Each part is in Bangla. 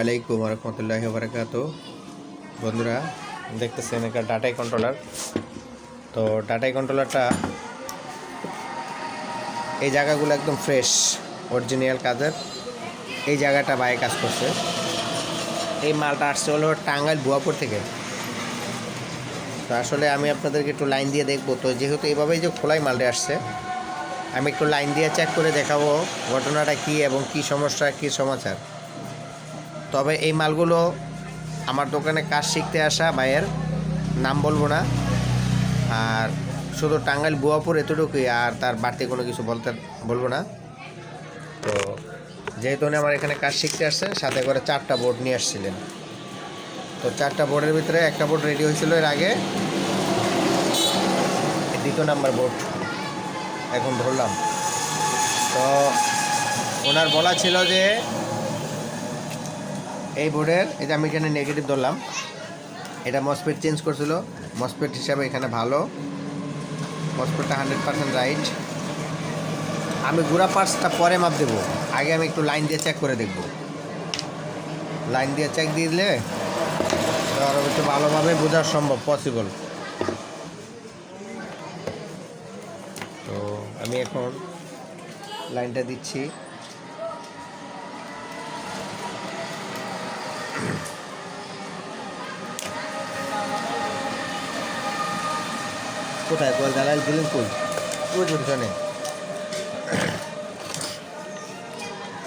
আলাইকুম রহমতুল্লাহ বারাকাত বন্ধুরা, দেখতেছেন একটা ডাটাই কন্ট্রোলার তো ডাটাই কন্ট্রোলারটা এই জায়গাগুলো একদম ফ্রেশ অরিজিনাল কাজের। এই জায়গাটা বাইরে কাজ করছে। এই মালটা আসছে হলো টাঙ্গাইল বুয়াপুর থেকে। তো আসলে আমি আপনাদেরকে একটু লাইন দিয়ে দেখব। তো যেহেতু এইভাবেই যে খোলাই মালটা আসছে, আমি একটু লাইন দিয়ে চেক করে দেখাবো ঘটনাটা কী এবং কী সমস্যা, কী সমাচার। তবে এই মালগুলো আমার দোকানে কাজ শিখতে আসা ভাইয়ের নাম বলব না। আর শুধু টাঙ্গাইল বুয়াপুর এতটুকুই, আর তার বাড়তি কোনো কিছু বলতে বলব না। তো যেহেতু উনি আমার এখানে কাজ শিখতে আসছেন, সাথে করে চারটা বোর্ড নিয়ে আসছিলেন। তো চারটা বোর্ডের ভিতরে একটা বোর্ড রেডি হয়েছিল এর আগে। দ্বিতীয় নাম্বার বোর্ড। এখন ধরলাম। তো ওনার বলা ছিল যে এই বোর্ডের, এই যে আমি এখানে নেগেটিভ ধরলাম। এটা মসপেট চেঞ্জ করছিল। মসপেট হিসাবে এখানে ভালো। মসপেটটা হান্ড্রেড পার্সেন্ট রাইট আমি গুড়া পার্টসটা পরে মাপ দেবো। আগে আমি একটু লাইন দিয়ে চেক করে দেখব। লাইন দিয়ে চেক দিয়ে দিলে আরও একটু ভালোভাবে বোঝা সম্ভব পসিবল তো আমি এখন লাইনটা দিচ্ছি। কোথায়? কল দালাল দিলেন কই? ওই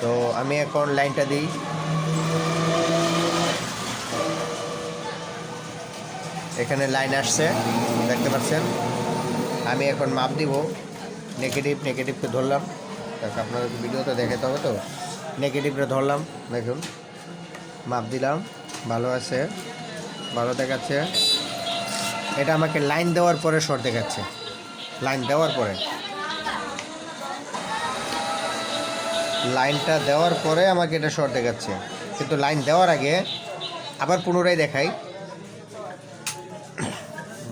তো আমি এখন লাইনটা দিই। এখানে লাইন আসছে, দেখতে পাচ্ছেন? আমি এখন মাপ দিব। নেগেটিভ নেগেটিভকে ধরলাম। আপনাদের ভিডিওতে দেখাতে হবে তো। নেগেটিভটা ধরলাম, দেখুন। মাপ দিলাম, ভালো আছে, ভালো দেখাচ্ছে। এটা আমাকে লাইন দেওয়ার পরে শর্ট দেখাচ্ছে। লাইন দেওয়ার পরে। লাইনটা দেওয়ার পরে আমাকে এটা শর্ট দেখাচ্ছে। কিন্তু লাইন দেওয়ার আগে আবার পুনরায় দেখাই।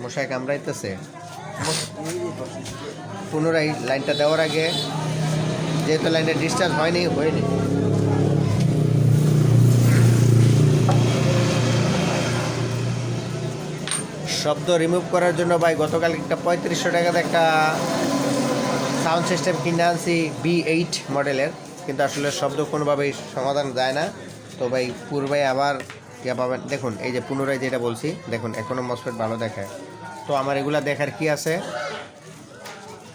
মশাই কামড়াইতেছে। পুনরায় লাইনটা দেওয়ার আগে, যেহেতু লাইনটা ডিসচার্জ হয়নি হয়নি। শব্দ রিমুভ করার জন্য ভাই গতকাল একটা পঁয়ত্রিশশো টাকাতে একটা সাউন্ড সিস্টেম কিনে আনছি বি এইট মডেলের কিন্তু আসলে শব্দ কোনোভাবেই সমাধান যায় না। তো ভাই পূর্বে আবার ইয়া পাবেন। দেখুন এই যে পুনরায় যেটা বলছি দেখুন এখনও মসফেট ভালো দেখায়। তো আমার এগুলা দেখার কি আছে?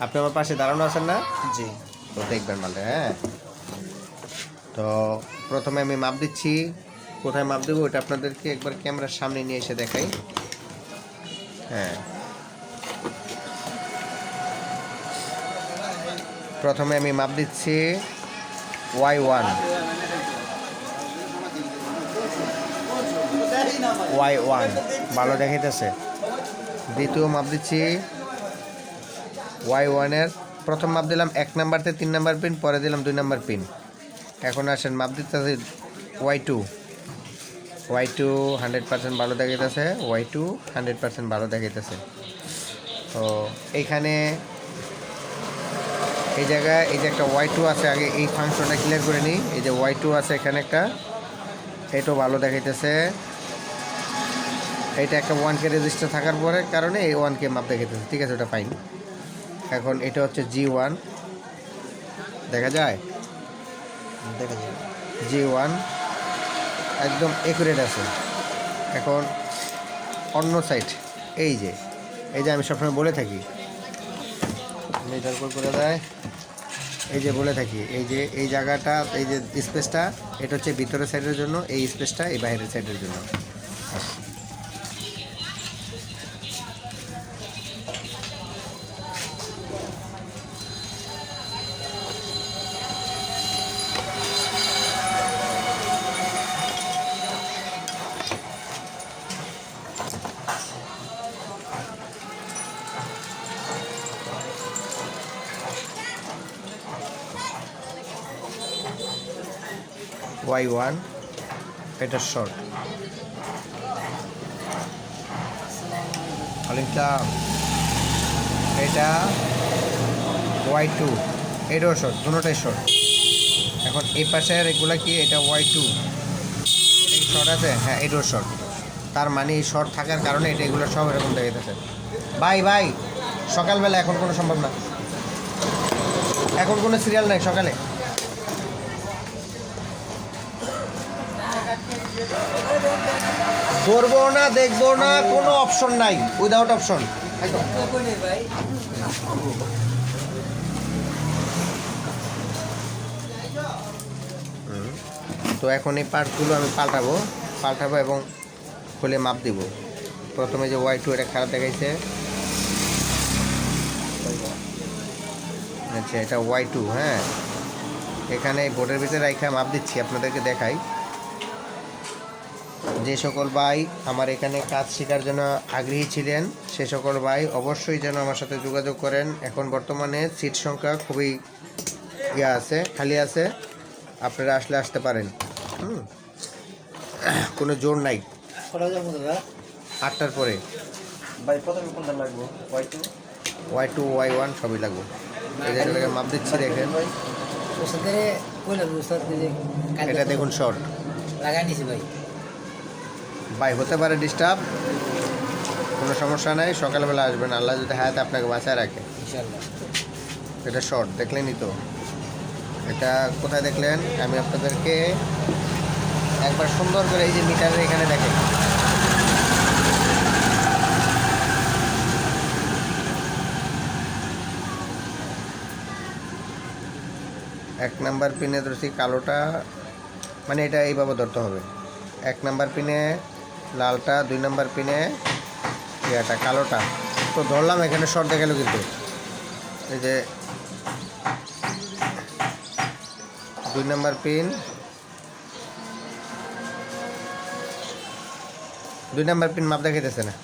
আপনি আমার পাশে দাঁড়ানো আছেন না? জি। তো দেখবেন মানে হ্যাঁ। তো প্রথমে আমি মাপ দিচ্ছি। কোথায় মাপ দেবো? ওটা আপনাদেরকে একবার ক্যামেরার সামনে নিয়ে এসে দেখাই। হ্যাঁ। প্রথমে আমি মাপ দিচ্ছি ওয়াই ওয়ান। ওয়াই ওয়ান, ভালো দেখাইতেছে। দ্বিতীয় মাপ দিচ্ছি ওয়াই ওয়ানের প্রথম মাপ দিলাম এক নাম্বারতে তিন নাম্বার পিন পরে দিলাম দুই নাম্বার পিন এখন আসেন মাপ দিতে Y two. Y two hundred percent ভালো দেখাইতেছে ওয়াই টু হান্ড্রেড পার্সেন্ট ভালো দেখাইতেছে। তো এইখানে এই জায়গায় এই যে একটা ওয়াই টু আছে আগে এই ফাংশনটা ক্লিয়ার করে নিই। এই যে ওয়াই টু আছে এখানে একটা এটাও ভালো দেখাইতেছে। এটা একটা ওয়ান কে রেজিস্টার থাকার পরে কারণে এই ওয়ান কে মাপ দেখাইতেছে। ঠিক আছে ওটা ফাইন এখন এটা হচ্ছে জি ওয়ান দেখা যায়? দেখা যাবে জি ওয়ান একদম একুরেট আছে। এখন অন্য সাইড এই যে এই যে আমি সবসময় বলে থাকি মিটার করে দেয়, এই যে বলে থাকি, এই যে, এই জায়গাটা, এই যে স্পেসটা এটা হচ্ছে ভিতরের সাইডের জন্য, এই স্পেসটা এই বাইরের সাইডের জন্য। ওয়াই ওয়ান এটা শর্ট অলিমটা এটা ওয়াই টু এটাও শর্ট দুটোটাই শর্ট এখন এই পাশের এগুলা কি? এটা ওয়াই টু শর্ট আছে? হ্যাঁ এটাও শর্ট তার মানে এই শর্ট থাকার কারণে এটা এগুলো সব এরকম দেখাইতেছে। ভাই ভাই, সকালবেলা এখন কোনো সম্ভব না। এখন কোনো সিরিয়াল নাই, সকালে। ধরবো না, দেখব না, কোনো অপশন নাই উইদাউট অপশন তো এখন এই পার্টগুলো আমি পাল্টাবো পাল্টাবো এবং খুলে মাপ দিব। প্রথমে যে ওয়াই টু এটা খারাপ দেখাইছে। আচ্ছা এটা ওয়াই টু হ্যাঁ। এখানে বোর্ডের ভিতরে রাইখা মাপ দিচ্ছি, আপনাদেরকে দেখাই। যে সকল ভাই আমার এখানে কাজ শেখার জন্য আগ্রহী ছিলেন সে সকল ভাই অবশ্যই যেন আমার সাথে যোগাযোগ করেন। এখন বর্তমানে সিট সংখ্যা খুবই ইয়ে আছে খালি আছে। আপনারা আসলে আসতে পারেন। হুম। কোনো জোর নাই। আটটার পরে। ভাই প্রথমে কোনটা লাগবো? Y two Y two Y one সবই লাগবে। এই জায়গাটাকে মাপ দিচ্ছি দেখেন। এটা দেখুন শর্ট লাগাই নিছি ভাই। ভাই হতে পারে ডিস্টার্ব কোনো সমস্যা নাই সকালবেলা আসবেন। আল্লাহ যদি হায়াতে আপনাকে বাঁচায় রাখে। এটা শর্ট দেখলেনই তো। এটা কোথায় দেখলেন? আমি আপনাদেরকে একবার সুন্দর করে এই যে মিটারের এখানে দেখেন। এক নাম্বার পিনে ধরছি কালোটা মানে এটা এইভাবে ধরতে হবে। এক নাম্বার পিনে লালটা দুই নাম্বার পিনে, ইয়েটা কালোটা। তো ধরলাম এখানে শর্ট দেখা গেল কিন্তু। এই যে দুই নাম্বার পিন। দুই নাম্বার পিন মাপ দেখাইতেছে না।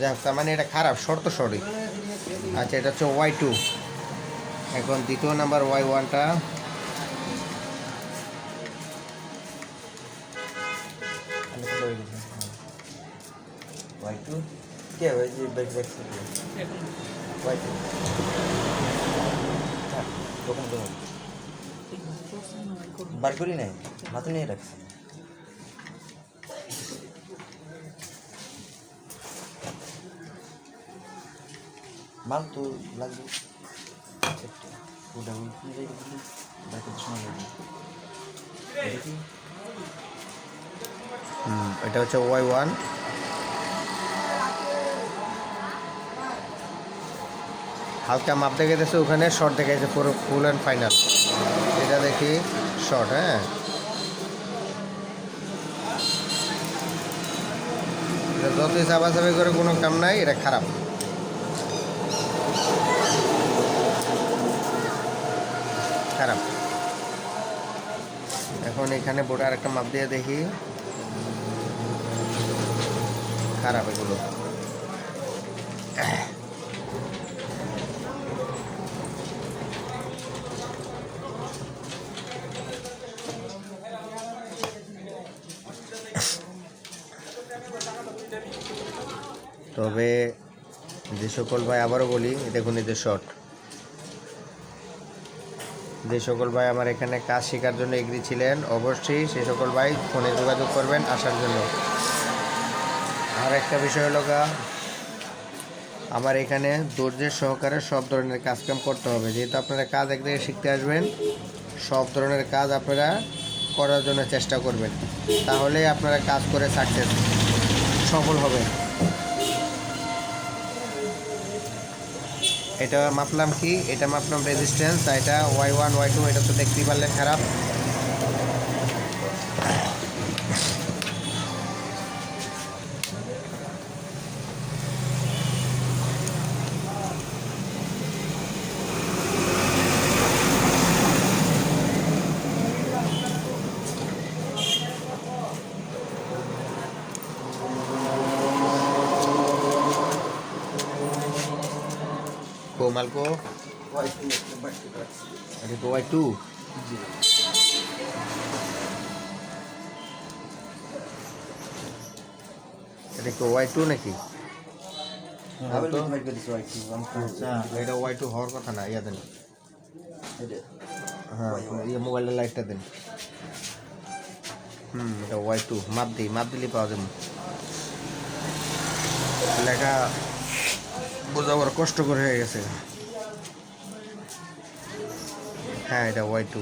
যাক, তার মানে এটা খারাপ শর্ট তো সরি আচ্ছা এটা হচ্ছে ওয়াই টু এখন দ্বিতীয় নাম্বার ওয়াই ওয়ানটা কে ভাই যে বাইক ওয়াই টু দোকান দোকান বার করি নাই মাথা নিয়ে রাখছি মাল তো লাগবে ওটা ওই দিলি বার করতে সময় লাগবে এটা হচ্ছে ওয়াই ওয়ান হালকা মাপ দেখে দিয়েছে ওখানে শর্ট দেখাইছে, পুরো ফুল অ্যান্ড ফাইনাল এটা দেখি শর্ট হ্যাঁ। যতই চাপাচাপি করে, কোনো কাম নাই, এটা খারাপ। খারাপ। এখন এখানে বোর্ডে আরেকটা মাপ দিয়ে দেখি। খারাপ এগুলো তবে সকল ভাই আবারও বলি দেখুন, এই যে শর্ট যে সকল ভাই আমার এখানে কাজ শেখার জন্য এগ্রি ছিলেন, অবশ্যই সে সকল ভাই ফোনে যোগাযোগ করবেন আসার জন্য। আর একটা বিষয় হলো গা, আমার এখানে ধৈর্যের সহকারে সব ধরনের কাজকাম করতে হবে। যেহেতু আপনারা কাজ এক জায়গায় শিখতে আসবেন, সব ধরনের কাজ আপনারা করার জন্য চেষ্টা করবেন। তাহলে আপনারা কাজ করে সাকসেস সফল হবেন। এটা মাপলাম কি? এটা মাপলাম রেজিস্ট্যান্স আর এটা ওয়াই ওয়ান ওয়াই টু এটা তো দেখতেই পারলেন খারাপ। কোমাল को ওয়াই টু বার করে রাখছি अरे को वाई टू জি এটা কি ওয়াই টু নাকি আবার লিখে বার করে দিছি ওয়াই টু আমি তো এটা ওয়াই টু হওয়ার কথা না ইয়া দেন এটা হ্যাঁ ইয়ে মোবাইলের লাইটটা দেন হুম এটা ওয়াই টু মাপ দিই মাপ দিলেই পাওয়া যাবে লেখা বোঝা বড় কষ্টকর হয়ে গেছে হ্যাঁ এটা ওয়াই টু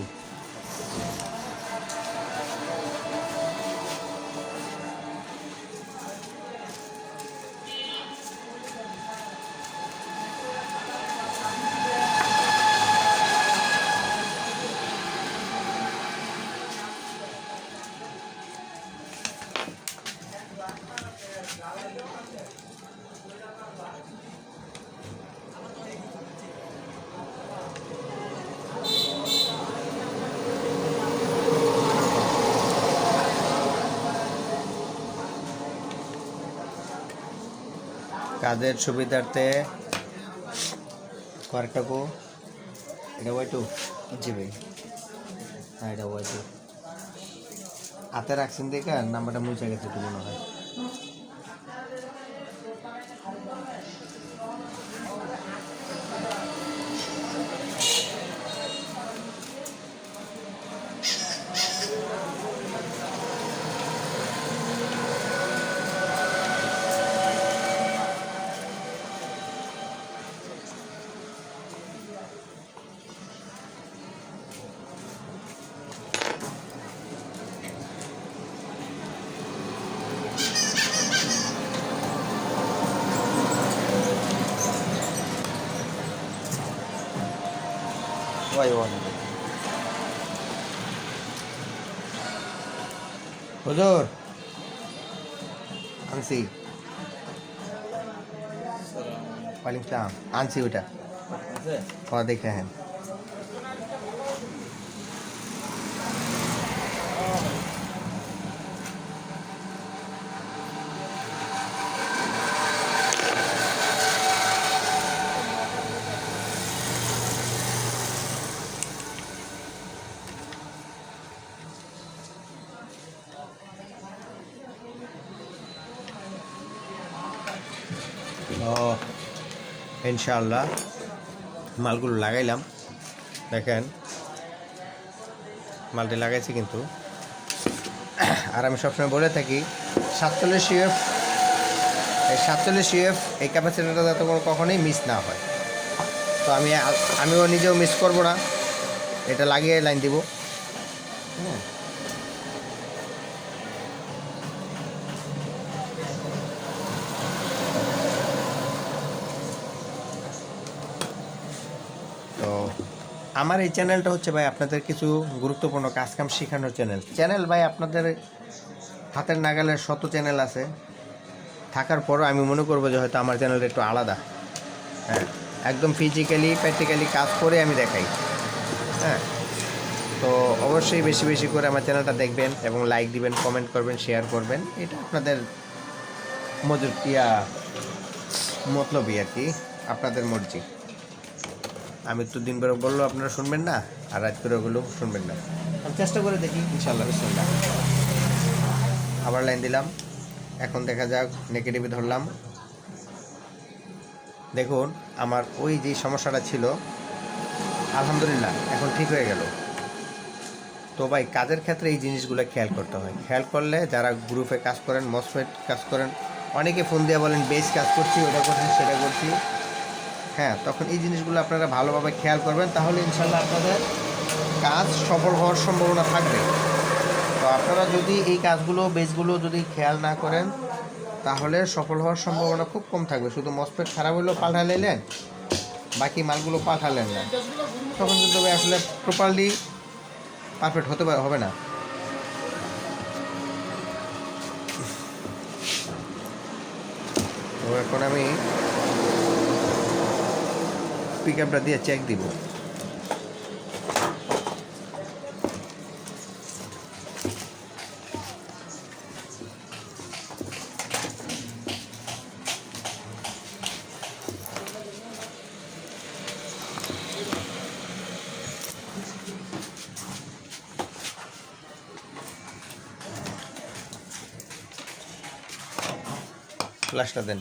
কাজের সুবিধার্থে? কয়েকটা কো এটা ওয়াই টু। জি ভাই। হ্যাঁ এটা ওয়াই টু। হাতে রাখছেন দেখে নাম্বারটা মুছে গেছে একটু মনে হয়। হুজুর আনছি ওয়ালাইকুম সালাম আনছি ওটা ও দেখে হ্যাঁ ও ইনশাআল্লাহ মালগুলো লাগাইলাম। দেখেন, মালটি লাগাইছি কিন্তু। আর আমি সবসময় বলে থাকি, সাতচল্লিশ ইউএফ, এই সাতচল্লিশ ইউএফ এই ক্যাপাসিটিটা যাতে কোনো কখনোই মিস না হয়। তো আমি আমিও নিজেও মিস করব না। এটা লাগিয়ে লাইন দিব। আমার এই চ্যানেলটা হচ্ছে ভাই আপনাদের কিছু গুরুত্বপূর্ণ কাজকাম শেখানোর চ্যানেল চ্যানেল ভাই আপনাদের হাতের নাগালের শত চ্যানেল আছে। থাকার পরও আমি মনে করব যে হয়তো আমার চ্যানেলটা একটু আলাদা। হ্যাঁ একদম ফিজিক্যালি প্র্যাকটিক্যালি কাজ করে আমি দেখাই। হ্যাঁ তো অবশ্যই বেশি বেশি করে আমার চ্যানেলটা দেখবেন এবং লাইক দিবেন কমেন্ট করবেন শেয়ার করবেন। এটা আপনাদের মজুর ইয়া মতলবই আর কি, আপনাদের মর্জি। আমি তো দিন বলল, আপনারা শুনবেন না? আর রাত করে ওগুলো শুনবেন না। আমি চেষ্টা করে দেখি, ইনশাল্লাহ বিসমিল্লাহ। আবার লাইন দিলাম। এখন দেখা যাক, নেগেটিভে ধরলাম। দেখুন, আমার ওই যে সমস্যাটা ছিল, আলহামদুলিল্লাহ, এখন ঠিক হয়ে গেল। তো ভাই, কাজের ক্ষেত্রে এই জিনিসগুলো খেয়াল করতে হয়। খেয়াল করলে যারা গ্রুপে কাজ করেন মসফেট কাজ করেন, অনেকে ফোন দিয়ে বলেন, বেশ কাজ করছি, ওটা করছি, সেটা করছি। হ্যাঁ তখন এই জিনিসগুলো আপনারা ভালোভাবে খেয়াল করবেন, তাহলে ইনশাল্লাহ আপনাদের কাজ সফল হওয়ার সম্ভাবনা থাকবে। তো আপনারা যদি এই কাজগুলো, বেসগুলো যদি খেয়াল না করেন, তাহলে সফল হওয়ার সম্ভাবনা খুব কম থাকবে। শুধু মসপেট খারাপ হলেও পাল্টা নিলেন বাকি মালগুলো পাঠালেন না। তখন কিন্তু আসলে প্রপারলি পারফেক্ট হতে পারে, হবে না। তো এখন আমি পিক আপটা দিয়ে চেক দিব। ফ্ল্যাশটা দেন।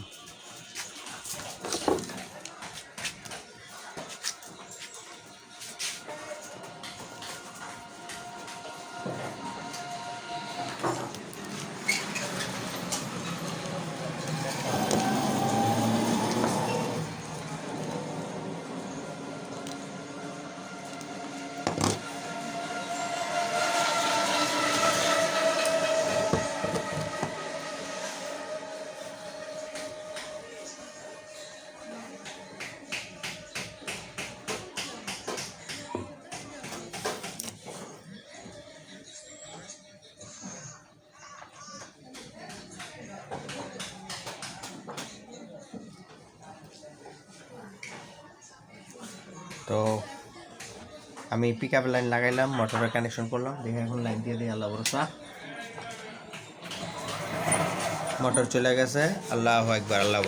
তো আমি পিক আপ লাইন লাগাইলাম মোটরের কানেকশন করলাম, দেখে এখন লাইন দিয়ে দিই আল্লাহ ভরসা। মোটর চলে গেছে, আল্লাহ একবার আল্লাহ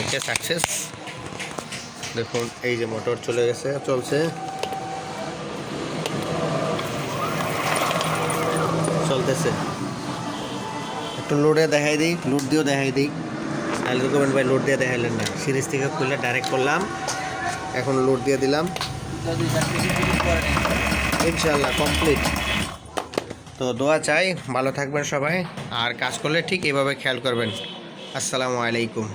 ওকে সাকসেস দেখুন, এই যে মোটর চলে গেছে, চলছে। চলতেছে। একটু লোডে দেখাই দিই লোড দিয়েও দেখাই দিই। তো করবেন ভাই লোড দিয়ে দেখাইলেন না। সিরিজ থেকে খুলে ডাইরেক্ট করলাম। এখন লোড দিয়ে দিলাম। ইনশাল্লাহ কমপ্লিট তো দোয়া চাই, ভালো থাকবেন সবাই। আর কাজ করলে ঠিক এভাবে খেয়াল করবেন। আসসালামু আলাইকুম।